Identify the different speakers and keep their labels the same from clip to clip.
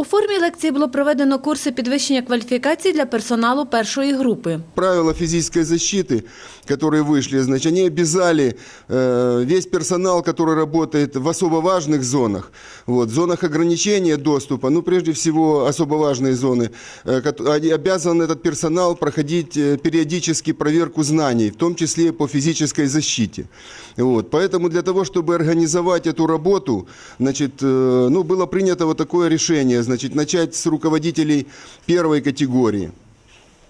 Speaker 1: У формі лекції було проведено курси підвищення кваліфікації для персоналу першої групи.
Speaker 2: Правила физической защиты, которые вышли, значит, они обязали э, весь персонал, который работает в особо важных зонах, вот, зонах ограничения доступа, ну, прежде всего, особо важные зоны, э, кот- они обязан этот персонал проходить э, периодически проверку знаний, в том числе по физической защите. Вот, поэтому для того, чтобы организовать эту работу, значит, э, ну, было принято вот такое решение, значит, начать с руководителей первой категории.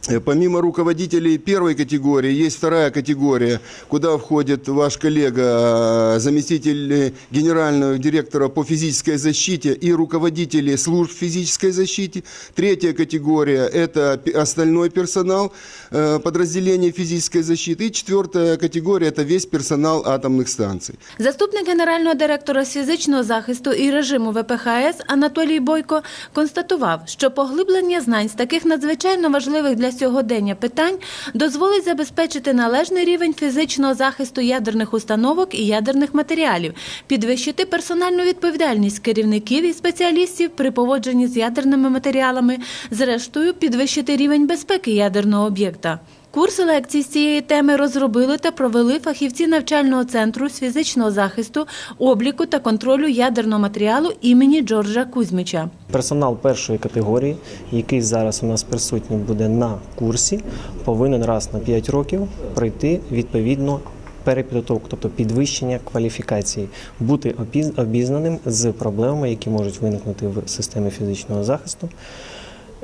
Speaker 2: Э, Помимо руководителей первой категории, есть вторая категория, куда входит ваш коллега, э, заместитель э, генерального директора по физической защите и руководители служб физической защиты. Третья категория – это пе- остальной персонал э, подразделений физической защиты. И четвертая категория – это весь персонал атомных станций.
Speaker 1: Заступник генерального директора з фізичного захисту і режиму ВПХС Анатолій Бойко констатував, що поглиблення знань з таких надзвичайно важливих для сьогодення питань дозволить забезпечити належний рівень фізичного захисту ядерних установок і ядерних матеріалів, підвищити персональну відповідальність керівників і спеціалістів при поводженні з ядерними матеріалами, зрештою підвищити рівень безпеки ядерного об'єкта. Курси лекцій з цієї теми розробили та провели фахівці навчального центру з фізичного захисту, обліку та контролю ядерного матеріалу імені Джорджа Кузьміча.
Speaker 3: Персонал першої категорії, який зараз у нас присутній буде на курсі, повинен раз на 5 років пройти відповідно перепідготовку, тобто підвищення кваліфікації, бути обізнаним з проблемами, які можуть виникнути в системі фізичного захисту.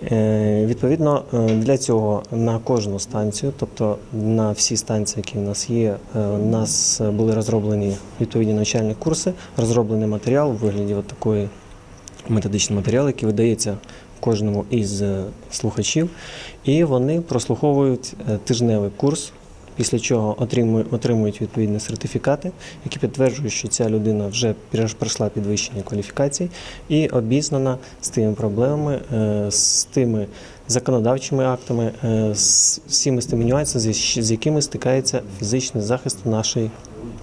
Speaker 3: Е, Відповідно, е, для цього на кожну станцію, тобто на всі станції, які в нас є, е, у нас були розроблені відповідні навчальні курси, розроблений матеріал у вигляді такої методичного матеріалу, який видається кожному із слухачів, і вони прослуховують тижневий курс. Після чого отримують, отримують відповідні сертифікати, які підтверджують, що ця людина вже пройшла підвищення кваліфікацій і обізнана з тими проблемами, е, з тими законодавчими актами, е, з всіми з тими нюансами, з- якими стикається фізичний захист в нашій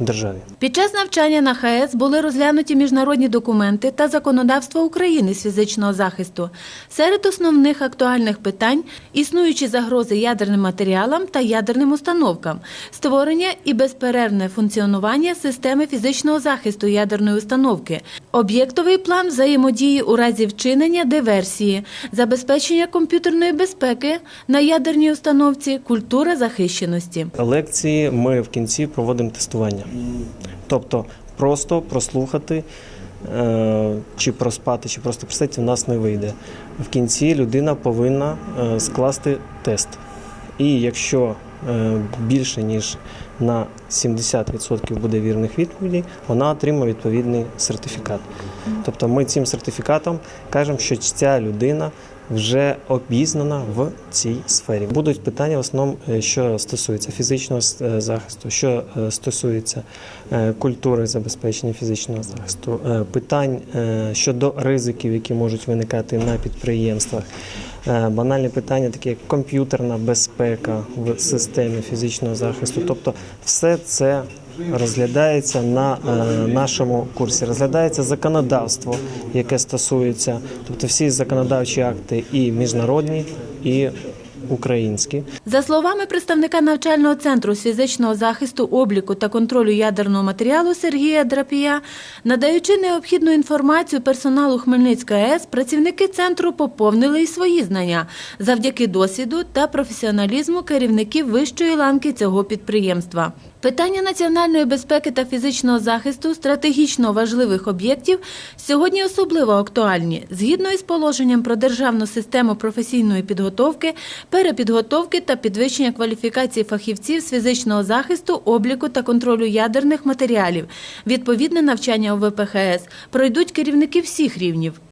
Speaker 3: державі.
Speaker 1: Під час навчання на ХАЕС були розглянуті міжнародні документи та законодавство України з фізичного захисту. Серед основних актуальних питань існуючі загрози ядерним матеріалам та ядерним установкам, створення і безперервне функціонування системи фізичного захисту ядерної установки, об'єктовий план взаємодії у разі вчинення диверсії, забезпечення комп'ютерної безпеки на ядерній установці, культура захищеності.
Speaker 3: Лекції ми в кінці проводимо тестування. Тобто просто прослухати е, чи проспати, чи просто присидіти в нас не вийде. В кінці людина повинна е, скласти тест. І якщо е, більше ніж на 70% буде вірних відповідей, вона отримає відповідний сертифікат. Тобто ми цим сертифікатом кажемо, що ця людина вже обізнана в цій сфері. Будуть питання в основному, е, що стосується фізичного е, захисту, що е, стосується культури забезпечення фізичного захисту, питань щодо ризиків, які можуть виникати на підприємствах. Банальні питання, такі як комп'ютерна безпека в системі фізичного захисту. Тобто, все це розглядається на е, нашому курсі. Розглядається законодавство, яке стосується, тобто всі законодавчі акти, і міжнародні, і українські.
Speaker 1: За словами представника навчального центру з фізичного захисту, обліку та контролю ядерного матеріалу Сергія Драпія, надаючи необхідну інформацію персоналу Хмельницької АЕС, працівники центру поповнили й свої знання завдяки досвіду та професіоналізму керівників вищої ланки цього підприємства. Питання національної безпеки та фізичного захисту стратегічно важливих об'єктів сьогодні особливо актуальні згідно із положенням про державну систему професійної підготовки, перепідготовки та підвищення кваліфікації фахівців з фізичного захисту, обліку та контролю ядерних матеріалів. Відповідне навчання у ВПХС пройдуть керівники всіх рівнів.